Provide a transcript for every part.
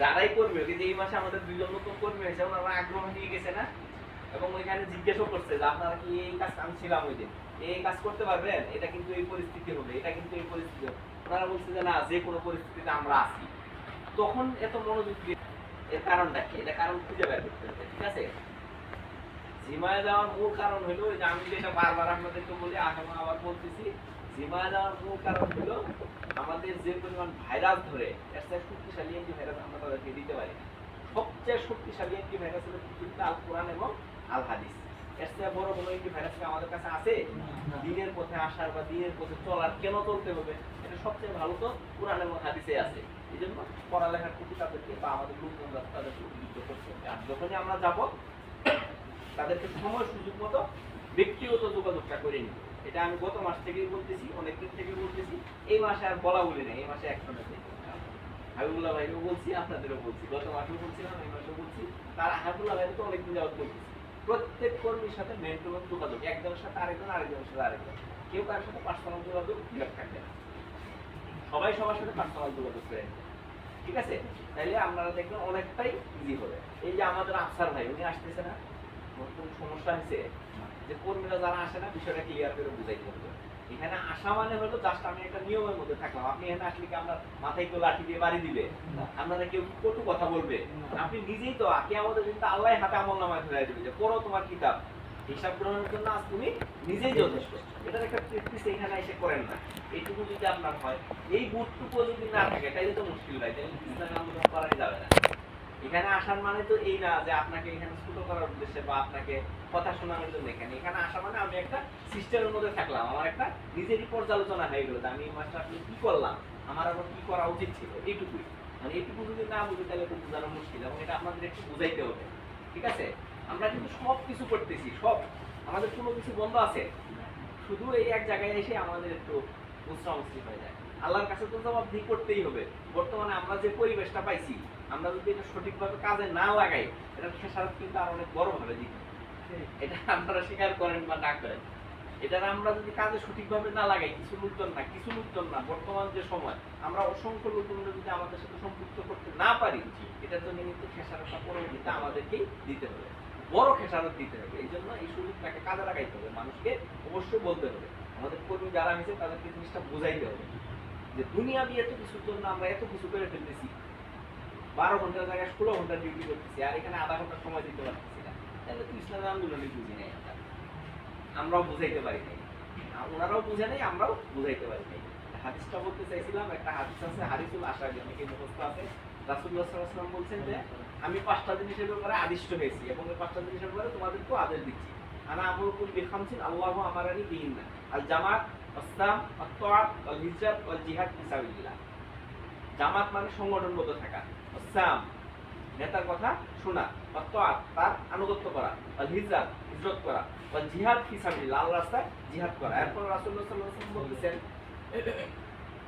যারাই করবে কিন্তু এই মাসে আমাদের দুইজন নতুন কর্মী হয়েছে ওনারা আগ্রহ নিয়ে গেছে না? এবং ওইখানে জিজ্ঞাসা করছে যে, আপনারা কি এই কাজ আমি ছিলাম ওই দিন এই কাজ করতে পারবেন? এটা কিন্তু এই পরিস্থিতি হবে, এটা কিন্তু এই পরিস্থিতি হবে। ওনারা বলছে যে, না, যে কোনো পরিস্থিতিতে আমরা আছি। তখন এত মনোযোগ দিয়ে এর কারণটা কি? এটা কারণ খুঁজে বের করতে হবে, ঠিক আছে? জিমায় যাওয়ার মূল কারণ হলো যে আমি যেটা বারবার আপনাদেরকে বলি এখন আবার বলতেছি জিমায় যাওয়ার মূল কারণ হলো আমাদের যে পরিমাণ ভাইরাস ধরে এর চেয়ে শক্তিশালী একটি ভাইরাস আমরা তাদেরকে দিতে পারি সবচেয়ে শক্তিশালী একটি ভাইরাস হলো পৃথিবীতে আল কোরআন এবং আল হাদিস। এর চেয়ে বড় কোনো একটি ভাইরাস আমাদের কাছে আছে? দিনের পথে আসার বা দিনের পথে চলার কেন চলতে হবে? এটা সবচেয়ে ভালো তো কোরআন এবং হাদিসে আছে। এই জন্য পড়ালেখার প্রতি তাদেরকে বা আমাদের লোকজনরা তাদেরকে উদ্বুদ্ধ করতে হবে। আর যখনই আমরা যাব তাদেরকে সময় সুযোগ মতো ব্যক্তিগত যোগাযোগটা করে নিব। এটা আমি গত মাস থেকেই বলতেছি অনেক দিন থেকে বলতেছি। এই মাসে আর বলা বলি না এই মাসে একসঙ্গে হাবিবুল্লাহ ভাইকেও বলছি, আপনাদেরও বলছি, গত মাসেও বলছিলাম এই মাসেও বলছি। তার হাবিবুল্লাহ ভাইকে তো অনেকদিন যাওয়ার বলতেছি। প্রত্যেক কর্মীর সাথে মেন টু মেন যোগাযোগ, একজনের সাথে আরেকজন, আরেকজনের সাথে আরেকজন। কেউ কারোর সাথে পার্সোনাল যোগাযোগ ক্লিয়ার থাকবে না। সবাই সবার সাথে পার্সোনাল যোগাযোগ করে ঠিক আছে? তাইলে আপনারা দেখবেন অনেকটাই ইজি হবে। এই যে আমাদের আফসার ভাই, উনি আসতেছে না। কোনো সমস্যা হয়েছে যে কর্মীরা যারা আসে না বিষয়টা ক্লিয়ার করে বুঝাইতে হবে। এখানে আসা মানে হলো জাস্ট আমি একটা নিয়মের মধ্যে থাকলাম। আপনি এখানে আসলে কি আমরা মাথায় কেউ লাঠি দিয়ে বাড়ি দিবে? আপনারা কেউ কটু কথা বলবে? আপনি নিজেই তো আগে আমাদের কিন্তু আল্লাহ হাতে আমল নামায় ফেলাই দিবে যে পড়ো তোমার কিতাব। হিসাব গ্রহণের জন্য আজ তুমি নিজেই যথেষ্ট। এটার একটা প্র্যাকটিস এখানে এসে করেন না। এইটুকু যদি আপনার হয় এই বুটটুকু যদি না থাকে তাইলে তো মুশকিল ভাই। তাইলে ইসলামে আন্দোলন না এখানে আসার মানে তো এই না যে আপনাকে এখানে ছোট করার উদ্দেশ্যে বা আপনাকে কথা শোনানোর জন্য এখানে। এখানে আসা মানে আমি একটা সিস্টেমের মধ্যে থাকলাম। আমার একটা নিজেরই পর্যালোচনা হয়ে গেল যে আমি এই মাসটা আসলে কি করলাম? আমার আবার কি করা উচিত ছিল? এইটুকুই। মানে এইটুকু যদি না বুঝি তাহলে তো বোঝানো মুশকিল এবং এটা আপনাদের একটু বুঝাইতে হবে। ঠিক আছে? আমরা কিন্তু সব কিছু করতেছি, সব। আমাদের কোনো কিছু বন্ধ আছে? শুধু এই এক জায়গায় এসে আমাদের একটু মুসরামুসরি হয়ে যায়। আল্লাহর কাছে তো জবাবদিহি করতেই হবে। বর্তমানে আমরা যে পরিবেশটা পাইছি, আমরা যদি এটা সঠিকভাবে কাজে না লাগাই, এটা খেসারত কিন্তু আর অনেক বড় ভাবে দিতে। এটা আপনারা স্বীকার করেন বা না করেন। এটার আমরা যদি কাজে সঠিকভাবে না লাগাই, কিছু লোকজন না, কিছু লোকজন না, বর্তমান যে সময়, আমরা অসংখ্য লোকজনকে যদি আমাদের সাথে সম্পৃক্ত করতে না পারি, এটার জন্য কিন্তু খেসারতটা পরবর্তীতে আমাদেরকেই দিতে হবে। বড় খেসারত দিতে হবে। এই জন্য এই সুযোগটাকে কাজে লাগাইতে হবে। মানুষকে অবশ্যই বলতে হবে। আমাদের কর্মী যারা হয়েছে, তাদেরকে জিনিসটা বোঝাইতে হবে। যে দুনিয়া দিয়ে এত কিছুর জন্য আমরা এত কিছু করে ফেলতেছি। বারো ঘণ্টার জায়গায় ষোলো ঘণ্টা ডিউটি করতেছি, আর এখানে আধা ঘণ্টা সময় দিতে পারতেছি না। তাহলে তো ইসলামী আন্দোলনই বুঝি নাই আমরা। আমরাও বুঝাইতে পারি নাই। ওনারাও বুঝে নাই, আমরাও বুঝাইতে পারি নাই। হাদিসটা বলতে চাইছিলাম, একটা হাদিস আছে, হাদিসুল আশারি অনেকে মুখস্থ আছে? রাসুল্লাহ সাল্লাম বলছেন যে, আমি পাঁচটা জিনিসের ব্যাপারে আদিষ্ট হয়েছি এবং এই পাঁচটা জিনিসের ব্যাপারে তোমাদেরকেও আদেশ দিচ্ছি। আনা আমরকুল বিখামসিন, আল্লাহ আমারানি বিহিন্না। আল জামাত আসসাম আত্তাআত ওয়াল হিজরাত, ওয়াল জিহাদ ফি সাবিলিল্লাহ জামাত মানে সংগঠনবদ্ধ থাকা। আসসাম নেতার কথা শোনা আত্তাআত তার আনুগত্য করা, ওয়াল হিজরাত, হিজরত করা, ওয়াল জিহাদ ফি সাবিলিল্লাহ আল্লাহর রাস্তায় জিহাদ করা। এরপর রাসূলুল্লাহ সাল্লাল্লাহু আলাইহি ওয়াসাল্লাম বলতেছেন,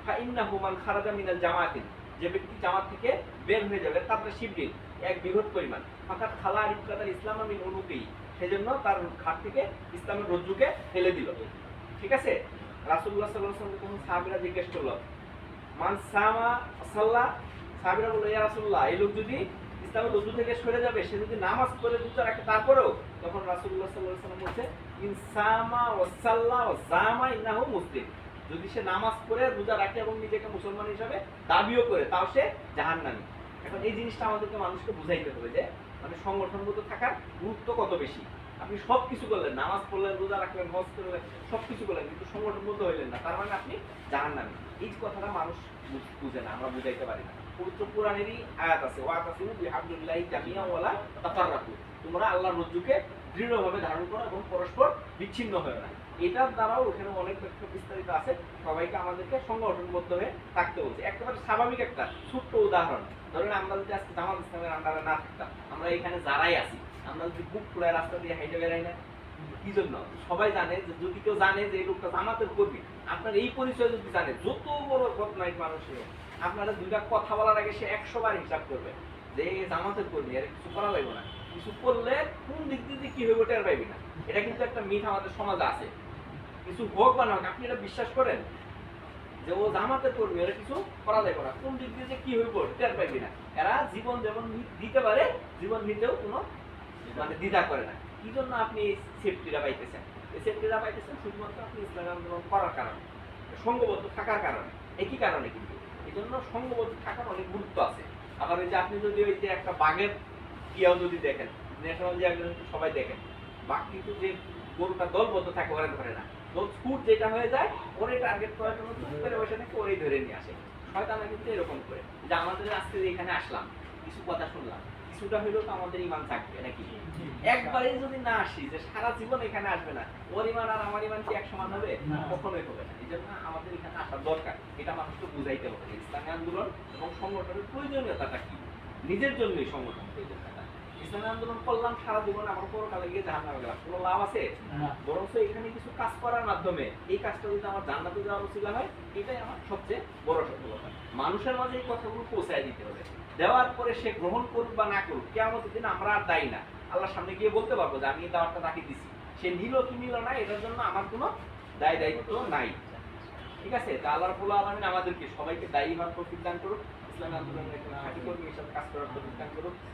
ফাইন্নাহু মান খারাজা মিনাল জামাতিন। যে ব্যক্তি জামাত থেকে বের হয়ে যাবে, তার শিবদিন এক বৃহৎ পরিমাণ। ফাঁকাত খালা রিফকাতাল ইসলাম আমি অনুকেই সেজন্য তার ঘাট থেকে ইসলামের রজ্জুকে ফেলে দিল। ঠিক আছে? তখন জিজ্ঞেস এই লোক যদি থেকে সরে যাবে, সে যদি নামাজ পড়ে রোজা রাখে তারপরেও? তখন বলছে ইনসামা জামা মুসলিম। যদি সে নামাজ রাখে এবং নিজেকে মুসলমান হিসাবে দাবিও করে, তাও সে জাহান্নামী। এখন এই জিনিসটা আমাদেরকে মানুষকে বুঝাইতে হবে যে মানে সংগঠনগত থাকার গুরুত্ব কত বেশি। আপনি সব কিছু করলেন, নামাজ পড়লেন, রোজা রাখলেন, হজ করলেন সব কিছু করলেন, কিন্তু সংগঠনগত হইলেন না। তার মানে আপনি জাহান্নামী। এই কথাটা মানুষ বুঝে না, আমরা বুঝাইতে পারি না। পবিত্র কোরআনেরই আয়াত আছে ওয়াত আছে বিহাবদুল্লাহি জামিয়া ওয়ালা তাফাররাকু। তোমরা আল্লাহর রজ্জুকে দৃঢ়ভাবে ধারণ করো এবং পরস্পর বিচ্ছিন্ন হয়ে না। এটার দ্বারাও ওখানে অনেক ব্যাখ্যা বিস্তারিত আছে। সবাইকে আমাদেরকে সংগঠনবদ্ধ হয়ে থাকতে বলছে। একেবারে স্বাভাবিক একটা ছোট্ট উদাহরণ। ধরেন আমরা যদি আজকে জামাত ইসলামের আন্ডারে না থাকতাম, আমরা এখানে যারাই আছি আমরা যদি বুক খোলা রাস্তা দিয়ে হাইটে বেড়াই না কি জন্য? সবাই জানে যে যদি কেউ জানে যে এই লোকটা জামাতের কর্মী আপনার এই পরিচয় যদি জানে যত বড় বদনাইট মানুষ হোক, আপনারা দুইটা কথা বলার আগে সে একশো বার হিসাব করবে যে জামাতের কর্মী আর কিছু করা লাগবে না। কিছু করলে কোন দিক দিয়ে কি হইব টের পাইবি না। এটা কিন্তু একটা মিথ আমাদের সমাজে আছে। কিছু হোক বা না হোক আপনি এটা বিশ্বাস করেন যে ও জামাতের কর্মী ওরা কিছু করা যাবে না। কোন দিক দিয়ে যে কি হইব টের পাইবি না। এরা জীবন যেমন দিতে পারে জীবন নিতেও কোনো মানে দ্বিধা করে না। কি জন্য আপনি এই সেফটিটা পাইতেছেন? এই সেফটিটা পাইতেছেন শুধুমাত্র আপনি ইসলাম আন্দোলন করার কারণে। সঙ্গবদ্ধ থাকার কারণে। একই কারণে কিন্তু? এই জন্য সঙ্গবদ্ধ থাকার অনেক গুরুত্ব আছে। আবার ওই যে আপনি যদি ওই যে একটা বাঘের ইয়াও যদি দেখেন ন্যাশনাল জিওগ্রাফি সবাই দেখেন, বাঘ কিন্তু যে গরুটা দলবদ্ধ থাকে ওরা ধরে না। দল ছুট যেটা হয়ে যায় ওরে টার্গেট করার জন্য করে বসে ওরেই ধরে নিয়ে আসে। শয়তানা কিন্তু এরকম করে। যে আমাদের আজকে এখানে আসলাম কিছু কথা শুনলাম। কিছুটা হইলেও তো আমাদের ইমান থাকবে নাকি? একবারে যদি না আসি যে সারা জীবন এখানে আসবে না ওর ইমান আর আমার ইমান কি এক সমান হবে। কখনোই হবে না। এই জন্য আমাদের এখানে আসার দরকার। এটা মানুষকে বুঝাইতে হবে ইসলামী আন্দোলন এবং সংগঠনের প্রয়োজনীয়তাটা কি? নিজের জন্যই সংগঠন প্রয়োজনীয়তা। ইসলামী আন্দোলন করলাম সারা জীবন আমার পরকালে গিয়ে জাহান নামে গেলাম। কোনো লাভ আছে। বরঞ্চ এখানে কিছু কাজ করার মাধ্যমে এই কাজটা যদি আমার জান্নাতে যাওয়ার উচিলা হয় এটাই আমার সবচেয়ে বড় সফলতা। মানুষের মাঝে এই কথাগুলো পৌঁছায় দিতে হবে। দেওয়ার পরে সে গ্রহণ করুক বা না করুক কেমন দিন আমরা আর দায়ী না। আল্লাহর সামনে গিয়ে বলতে পারব যে আমি এই দাওয়াতটা তাকে দিছি। সে নিল কি নিল না এটার জন্য আমার কোনো দায় দায়িত্ব নাই। ঠিক আছে? তা আল্লাহ রাব্বুল আলামিন আমাদেরকে সবাইকে দায়ী হওয়ার প্রতিদান করুক। ইসলামী আন্দোলনের খাঁটি কর্মীর সাথে কাজ করার প্রতিদান করুক।